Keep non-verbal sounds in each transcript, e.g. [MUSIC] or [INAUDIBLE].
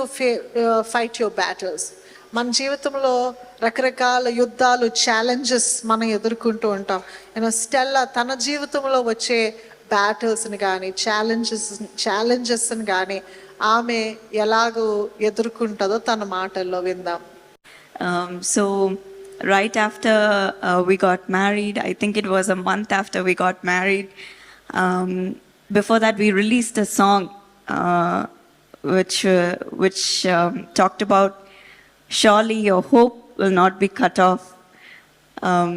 You ఫే fight your battles మన జీవితంలో రకరకాల యుద్ధాలు ఛాలెంజెస్ మనం ఎదుర్కొంటూ ఉంటాం. నేను స్టెల్లా తన జీవితంలో వచ్చే బ్యాటిల్స్ని కానీ ఛాలెంజెస్ ఛాలెంజెస్ని కానీ ఆమె ఎలాగో ఎదుర్కొంటుందో తన మాటల్లో విందాం. Um, so right right after uh, we got married, I think it was a month after we got married, um, before that, we released a song uh, which, uh, which um, talked about surely your hope will not be cut off. Um,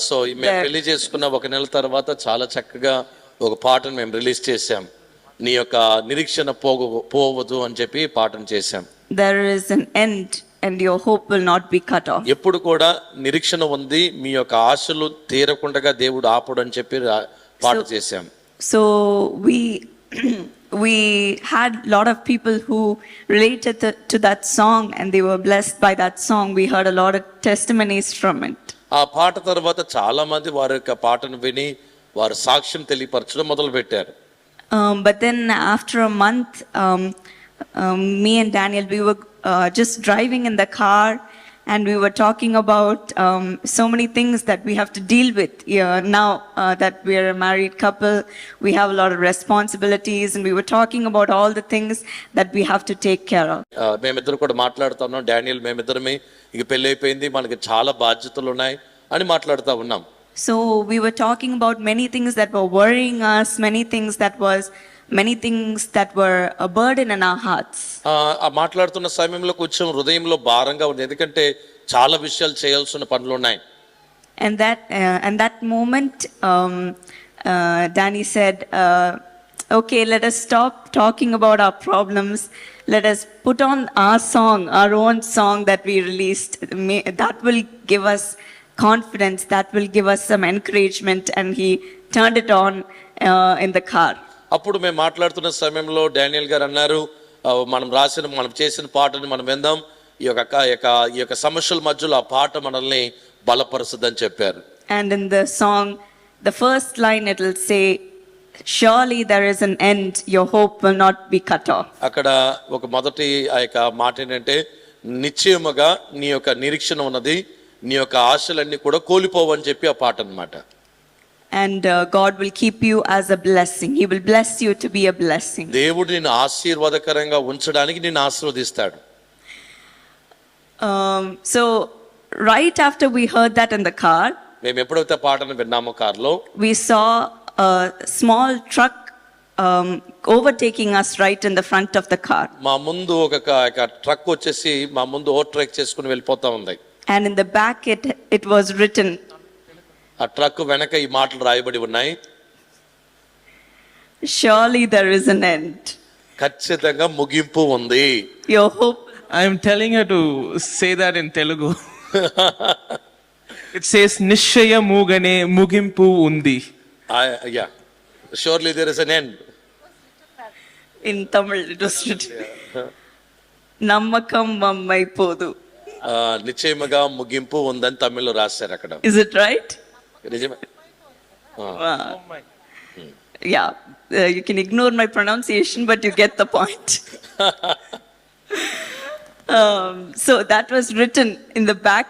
so ఈ మేము పెళ్ళి చేసుకున్న ఒక నెల తర్వాత చాలా చక్కగా ఒక పాటను మేము రిలీజ్ చేశాం నీ యొక్క నిరీక్షణ పోగు పోవద్దు అని చెప్పి పాటను చేశాం there is an end, and your hope will not be cut off. ఎప్పుడు కూడా నిరీక్షణ ఉంది మీ యొక్క ఆశలు తీరకుండా దేవుడు ఆపడు అని చెప్పి పాట చేశాం So we we had a lot of people who related to, to that song and they were blessed by that song. We heard a lot of testimonies from it. ఆ పాట తర్వాత చాలా మంది వారి యొక్క పాటను విని వారు సాక్ష్యం తెలియపరచడం మొదలు పెట్టారు Um, but then after a month, um, um, me and Daniel, we were uh, just driving in the car and we were talking about um, so many things that we have to deal with yeah, now uh, that we are a married couple. We have a lot of responsibilities and we were talking about all the things that we have to take care of. మేమిద్దరు కూడా మాట్లాడుతున్నాం Daniel మేమిద్దరమే ఇక పెళ్ళి అయిపోయింది మనకి చాలా బాధ్యతలు ఉన్నాయి అని మాట్లాడుతూ ఉన్నాం So we were talking about many things that were worrying us, many things that was many things that were a burden in our hearts. ఆ మాట్లాడుతున్న సమయంలో కొంచెం హృదయంలో భారంగా ఉంది ఎందుకంటే చాలా విషయాలు చేయాల్సిన పనులు ఉన్నాయి And that uh, and that moment, um, uh, Danny said, uh, "Okay, let us stop talking about our problems. Let us put on our song, our own song that we released. May, that will give us confidence. That will give us some encouragement." And he turned it on uh, in the car. అప్పుడు మేము మాట్లాడుతున్న సమయంలో Daniel గారు అన్నారు "ఆ, మనం రాసిన మనం చేసిన పాటని మనం విందాం. ఈ యొక్క ఈ యొక్క సమస్యల మధ్యలో ఆ పాట మనల్ని బలపరుస్తుందని చెప్పారు. And in the song, the first line it will say, Surely there is an end, your hope will not be cut off. అక్కడ ఒక మొదటి ఆ యొక్క మాట ఏంటంటే నిశ్చయముగా నీ యొక్క నిరీక్షణ ఉన్నది నీ యొక్క ఆశలన్నీ కూడా కోల్పోవని చెప్పి ఆ పాట అన్నమాట. And uh, God will keep you as a blessing. He will bless you to be a blessing. దేవుడు నిన్ను ఆశీర్వాదకరంగా ఉంచడానికి నిన్ను ఆశీర్వదిస్తాడు Um, so, right after we heard that in the car, మేము ఎప్పుడైతే పాటను విన్నామో కారులో we saw a small truck um, overtaking us right in the front of the car. మా ముందు ఒక ట్రక్ వచ్చేసి మా ముందు ఓవర్ ట్రాక్ చేసుకుని వెళ్ళిపోతా ఉంది And in the back, it, it was written, ఆ ట్రక్ వెనక ఈ మాటలు రాయబడి ఉన్నాయి Surely there is an end. ఖచ్చితంగా ముగింపు ఉంది Your hope her to say that in Telugu. it says Nishaya Mugane Mugimpu Undi. Yeah surely there is an end in Tamil, it was written. నమ్మకం మమ్మైపోదు నిశ్చయముగా ముగింపు ఉందని తమిళ్ళో రాశారు అక్కడ Is it right? నిజమే Uh, yeah, uh, you can ignore my pronunciation, but you get the point. [LAUGHS] um, so that was written in the back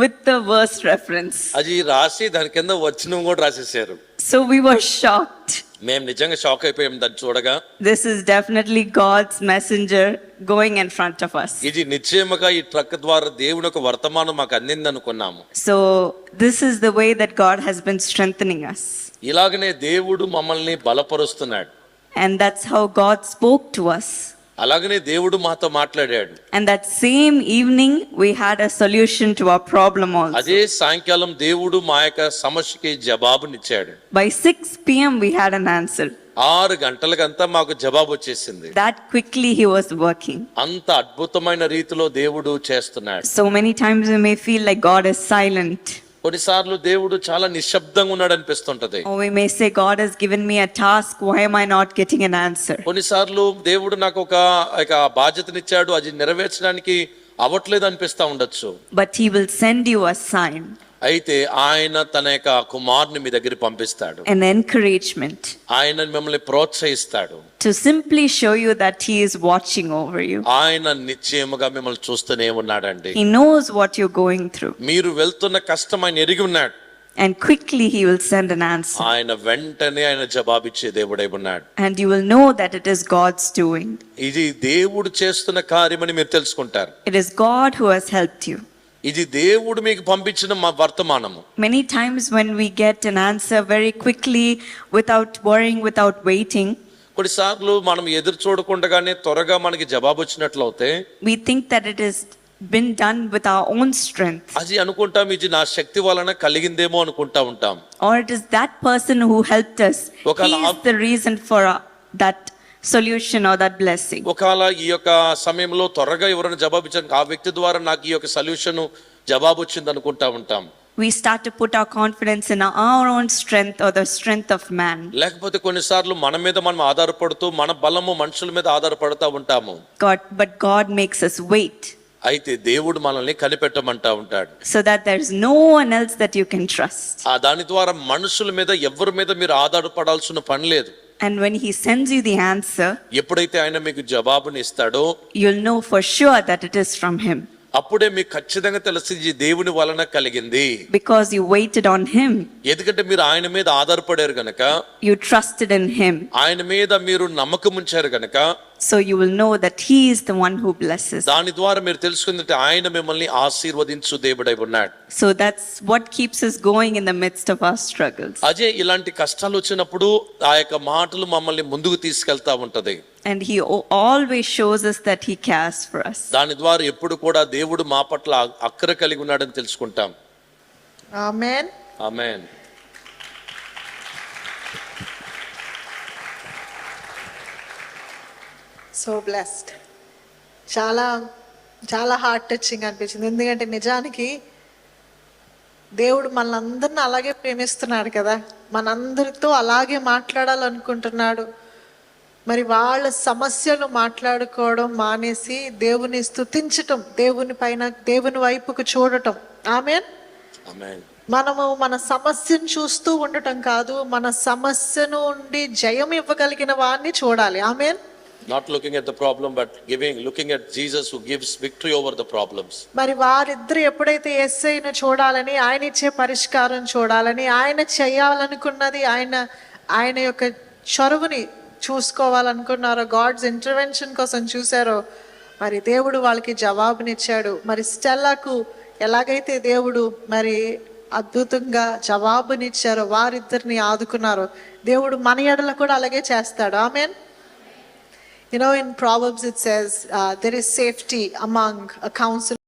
with the verse reference. అది రాసి దాని కింద వచ్చిన కూడా రాసేసారు So we were shocked. మేము నిజంగా shock అయిపోయాం దాన్ని చూడగా This is definitely God's messenger going in front of us. ఇది నిశ్చయముగా ఈ ట్రక్ ద్వారా దేవుని ఒక వర్తమానం మాకు అందింది అనుకున్నాము So this is the way that God has been strengthening us. ఇలాగనే దేవుడు మమ్మల్ని బలపరుస్తున్నాడు And that's how God spoke to us. అలాగనే దేవుడు మాతో మాట్లాడాడు And that same evening, we had a solution to our problem also. అదే సాయంకాలం దేవుడు మా యొక్క సమస్యకి జవాబునిచ్చాడు By 6 p.m., we had an answer. ఆరు గంటలకంతా మాకు జవాబు వచ్చేసింది That quickly, He was working. అంత అద్భుతమైన రీతిలో దేవుడు చేస్తున్నాడు So many times we may feel like God is silent. కొన్నిసార్లు దేవుడు చాలా నిశ్శబ్దంగా ఉన్నాడు అనిపిస్తుంటది Or we may say, God has given me a task, why am I not getting an answer? కొన్నిసార్లు దేవుడు నాకు ఒక ఒక బాధ్యతనిచ్చాడు అది నెరవేర్చడానికి అవ్వట్లేదు అనిపిస్తా ఉండొచ్చు But He will send you a sign. అయితే ఆయన తన యొక్క కుమారుని మీ దగ్గర పంపిస్తాడు an encouragement ఆయన మిమ్మల్ని ప్రోత్సహిస్తాడు to simply show you that He is watching over you. ఆయన నిశ్చయముగా మిమ్మల్ని చూస్తూనే ఉన్నాడండి He knows what you're going through, మీరు వెళ్తున్న కష్టం ఆయన ఎరిగి ఉన్నాడు and quickly He will send an answer. ఆయన వెంటనే ఆయన జవాబిచ్చే దేవుడై ఉన్నాడు And you will know that it is God's doing. ఇది దేవుడు చేస్తున్న కార్యమని మీరు తెలుసుకుంటారు It is God who has helped you. ఇది దేవుడు మీకు పంపించిన మా వర్తమానము. Many times when we get an answer very quickly without boring without waiting కొన్నిసార్లు మనం ఎదురు చూడకుండగానే త్వరగా మనకి జవాబు వచ్చినట్లయితే we think that it is been done with our own strength అది అనుకుంటాం ఇది నా శక్తి వలన కలిగిందేమో అనుకుంటా ఉంటాం. Or it is that person who helped us. He is the reason for that solution or that blessing. ఒకవేళ ఈ యొక్క సమయంలో త్వరగా ఎవరైనా జవాబు ఇచ్చారు ఆ వ్యక్తి ద్వారా నాకు ఈ యొక్క సొల్యూషన్ జవాబు వచ్చింది అనుకుంటా ఉంటాం We start to put our confidence in our own strength or the strength of man. లేకపోతే కొన్నిసార్లు మన మీద మనం ఆధారపడుతూ మన బలము మనుషుల మీద ఆధారపడుతూ ఉంటాము God, but God makes us wait అయితే దేవుడు మనల్ని కనిపెట్టమంటా ఉంటాడు so that there is no one else that you can trust. ఆ దాని ద్వారా మనుషుల మీద ఎవరి మీద మీరు ఆధారపడాల్సిన పని లేదు And when He sends you the answer, ఎప్పుడైతే ఆయన మీకు జవాబుని ఇస్తాడో you'll know for sure that it is from Him అప్పుడే మీకు ఖచ్చితంగా తెలిసి ఇది దేవుని వలన కలిగింది because you waited on Him, ఎందుకంటే మీరు ఆయన మీద ఆధారపడారు గనక you trusted in Him. ఆయన మీద మీరు నమ్మకం ఉంచారు గనక So you will know that He is the one who blesses. దాని ద్వారా మీరు తెలుసుకుందంటే ఆయన మిమ్మల్ని ఆశీర్వదించు దేవుడై ఉన్నాడు So that's what keeps us going in the midst of our struggles. అదే ఇలాంటి కష్టాలు వచ్చినప్పుడు ఆ యొక్క మాటలు మమ్మల్ని ముందుకు తీసుకెళ్తా ఉంటది And He o- always shows us that He cares for us. దాని ద్వారా ఎప్పుడు కూడా దేవుడు మా పట్ల అక్కర కలిగి ఉన్నాడని తెలుసుకుంటాం. ఆమెన్ ఆమెన్ సో బ్లెస్డ్ చాలా చాలా హార్ట్ టచింగ్ అనిపించింది. ఎందుకంటే నిజానికి దేవుడు మనందరిని అలాగే ప్రేమిస్తున్నాడు కదా. మనందరితో అలాగే మాట్లాడాలనుకుంటున్నాడు. మరి వాళ్ళ సమస్యలు మాట్లాడుకోవడం మానేసి దేవుని స్తుతించటం దేవుని పైన దేవుని వైపుకు చూడటం. ఆమెన్? ఆమెన్. మనము మన సమస్యను చూస్తూ ఉండటం కాదు మన సమస్యను ఉండి జయం ఇవ్వగలిగిన వాడిని చూడాలి. Amen? Not looking at the problem but giving looking at Jesus who gives victory over the problems మరి వారిద్దరు ఎప్పుడైతే ఎస్ఐను చూడాలని ఆయన ఇచ్చే పరిష్కారం చూడాలని ఆయన చేయాలనుకున్నది ఆయన ఆయన యొక్క చొరవుని చూసుకోవాలనుకున్నారో గాడ్స్ ఇంటర్వెన్షన్ కోసం చూశారో మరి దేవుడు వాళ్ళకి జవాబునిచ్చాడు. మరి స్టెల్లాకు ఎలాగైతే దేవుడు మరి అద్భుతంగా జవాబునిచ్చారో వారిద్దరిని ఆదుకున్నారో దేవుడు మన ఎడల కూడా అలాగే చేస్తాడు. Amen You know, in Proverbs it says, uh, there is safety among a council